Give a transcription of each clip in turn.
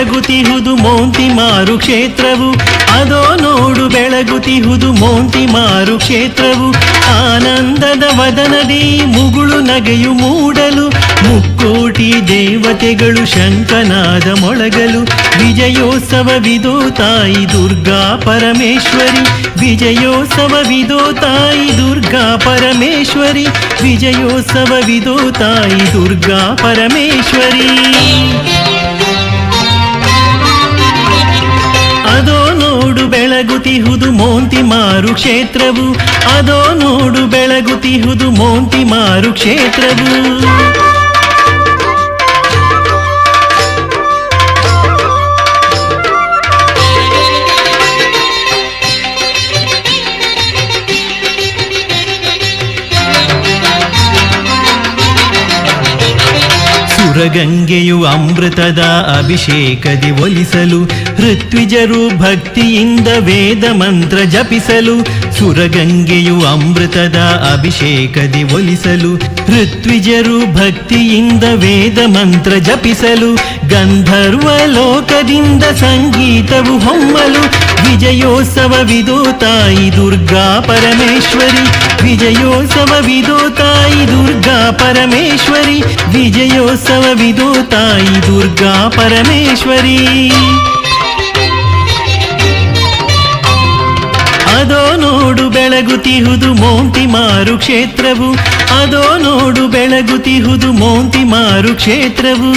ಬೆಳಗುತಿಹುದು ಮೋಂತಿ ಮಾರು ಕ್ಷೇತ್ರವು ಅದೋ ನೋಡು ಬೆಳಗುತಿಹುದು ಮೋಂತಿ ಮಾರು ಕ್ಷೇತ್ರವು ಆನಂದದ ವದನದಿ ಮುಗುಳು ನಗೆಯು ಮೂಡಲು. ಮುಕ್ಕೋಟಿ ದೇವತೆಗಳು ಶಂಕನಾದ ಮೊಳಗಲು. ವಿಜಯೋತ್ಸವವಿದೋ ತಾಯಿ ದುರ್ಗಾ ಪರಮೇಶ್ವರಿ. ವಿಜಯೋತ್ಸವವಿದೋ ತಾಯಿ ದುರ್ಗಾ ಪರಮೇಶ್ವರಿ. ವಿಜಯೋತ್ಸವವಿದೋ ತಾಯಿ ದುರ್ಗಾ ಪರಮೇಶ್ವರಿ. ಬೆಳಗುತಿಹುದು ಮೋಂತಿ ಮಾರು ಕ್ಷೇತ್ರವು. ಅದೋ ನೋಡು ಬೆಳಗುತಿಹುದು ಮೋಂತಿ ಮಾರು ಕ್ಷೇತ್ರವು. ಸುರಗಂಗೆಯು ಅಮೃತದ ಅಭಿಷೇಕದಿ ಒಲಿಸಲು, ಋತ್ವಿಜರು ಭಕ್ತಿಯಿಂದ ವೇದ ಮಂತ್ರ ಜಪಿಸಲು, ಸುರಗಂಗೆಯು ಅಮೃತದ ಅಭಿಷೇಕದಿ ಒಲಿಸಲು, ಋತ್ವಿಜರು ಭಕ್ತಿಯಿಂದ ವೇದ ಮಂತ್ರ ಜಪಿಸಲು, ಗಂಧರ್ವ ಲೋಕದಿಂದ ಸಂಗೀತವು ಹೊಮ್ಮಲು ವಿಜಯೋತ್ಸವವಿದೋ ತಾಯಿ ದುರ್ಗಾ ಪರಮೇಶ್ವರಿ ವಿಜಯೋತ್ಸವವಿದೋ ತಾಯಿ ದುರ್ಗಾ ಪರಮೇಶ್ವರಿ ವಿಜಯೋತ್ಸವವಿದೋ ತಾಯಿ ದುರ್ಗಾ ಪರಮೇಶ್ವರಿ. ಅದೋ ನೋಡು ಬೆಳಗುತಿಹುದು ಮೋಂತಿ ಮಾರು ಕ್ಷೇತ್ರವು ಅದೋ ನೋಡು ಬೆಳಗುತಿಹುದು ಮೋಂತಿ ಮಾರು ಕ್ಷೇತ್ರವು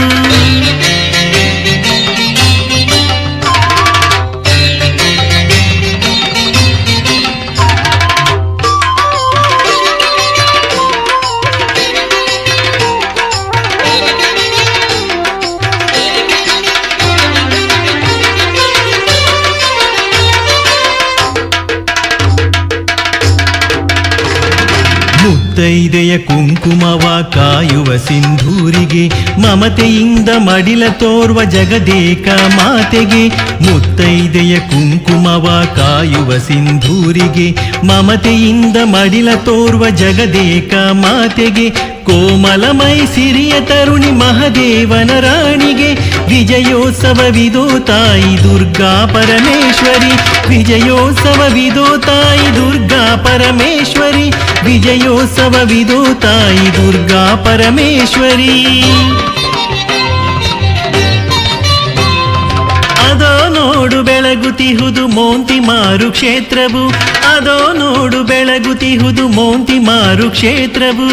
ಮುತ್ತೈದೆಯ ಕುಂಕುಮವ ಕಾಯುವ ಸಿಂಧೂರಿಗೆ, ಮಮತೆಯಿಂದ ಮಡಿಲ ತೋರ್ವ ಜಗದೇಕ ಮಾತೆಗೆ, ಮುತ್ತೈದೆಯ ಕುಂಕುಮವ ಕಾಯುವ ಸಿಂಧೂರಿಗೆ, ಮಮತೆಯಿಂದ ಮಡಿಲ ತೋರ್ವ ಜಗದೇಕ ಮಾತೆಗೆ ಕೋಮಲಮೈ ಸಿರಿಯ ತರುಣಿ ಮಹದೇವನ ರಾಣಿಗೆ ವಿಜಯೋತ್ಸವವಿದೋ ತಾಯಿ ದುರ್ಗಾ ಪರಮೇಶ್ವರಿ ವಿಜಯೋತ್ಸವವಿದೋ ತಾಯಿ ದುರ್ಗಾ ಪರಮೇಶ್ವರಿ ವಿಜಯೋತ್ಸವವಿದೋ ತಾಯಿ ದುರ್ಗಾ ಪರಮೇಶ್ವರಿ. ನೋಡು ಬೆಳಗುತಿಹುದು ಮೋಂತಿ ಮಾರು ಕ್ಷೇತ್ರವು. ಅದೋ ನೋಡು ಬೆಳಗುತಿಹುದು ಮೋಂತಿ ಮಾರು ಕ್ಷೇತ್ರವು.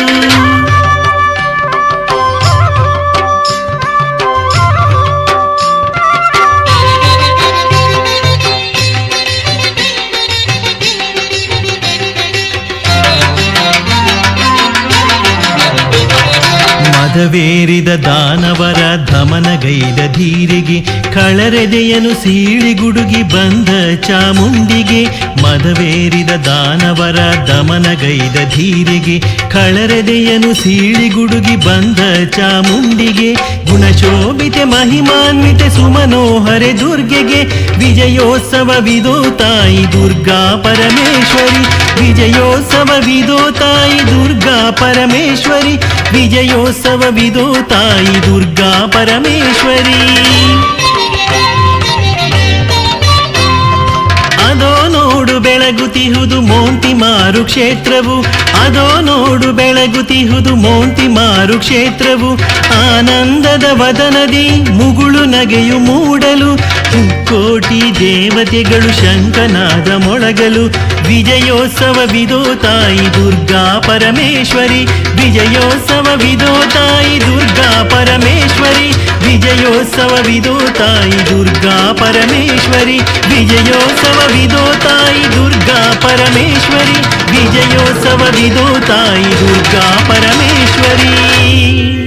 ಮದವೇರಿದ ದಾನವರ ಧಮನಗೈದ ಧೀರಿಗೆ, ಕಳರೆದೆಯನು ಸೀಳಿಗುಡುಗಿ ಬಂದ ಚಾಮುಂಡಿಗೆ, ಮದವೇರಿದ ದಾನವರ ದಮನಗೈದ ಧೀರಿಗೆ, ಕಳರೆದೆಯನು ಸೀಳಿಗುಡುಗಿ ಬಂದ ಚಾಮುಂಡಿಗೆ, ಗುಣಶೋಭಿತೆ ಮಹಿಮಾನ್ವಿತೆ ಸುಮನೋಹರೆ ದುರ್ಗೆಗೆ ವಿಜಯೋತ್ಸವವಿದೋ ತಾಯಿ ದುರ್ಗಾ ಪರಮೇಶ್ವರಿ ವಿಜಯೋತ್ಸವವಿದೋ ತಾಯಿ ದುರ್ಗಾ ಪರಮೇಶ್ವರಿ ವಿಜಯೋತ್ಸವವಿದೋ ತಾಯಿ ದುರ್ಗಾ ಪರಮೇಶ್ವರಿ. ಅದೋ ನೋಡು ಬೆಳಗುತಿಹುದು ಮೋಂತಿ ಮಾರು ಕ್ಷೇತ್ರವು, ಅದೋ ನೋಡು ಬೆಳಗುತಿಹುದು ಮೋಂತಿ ಮಾರು ಕ್ಷೇತ್ರವು, ಆನಂದದ ವದನದಿ ಮುಗುಳು ನಗೆಯು ಮೂಡಲು ಕೋಟಿ ದೇವತೆಗಳು ಶಂಕನಾದ ಮೊಳಗಲು ವಿಜಯೋತ್ಸವವಿದೋ ತಾಯಿ ದುರ್ಗಾ ಪರಮೇಶ್ವರಿ ವಿಜಯೋತ್ಸವವಿದೋ ತಾಯಿ ದುರ್ಗಾ ಪರಮೇಶ್ವರಿ ವಿಜಯೋತ್ಸವವಿದೋ ತಾಯಿ ದುರ್ಗಾ ಪರಮೇಶ್ವರಿ ವಿಜಯೋತ್ಸವವಿದೋ ತಾಯಿ ದುರ್ಗಾ ಪರಮೇಶ್ವರಿ ವಿಜಯೋತ್ಸವವಿದೋ ತಾಯಿ ದುರ್ಗಾ ಪರಮೇಶ್ವರಿ.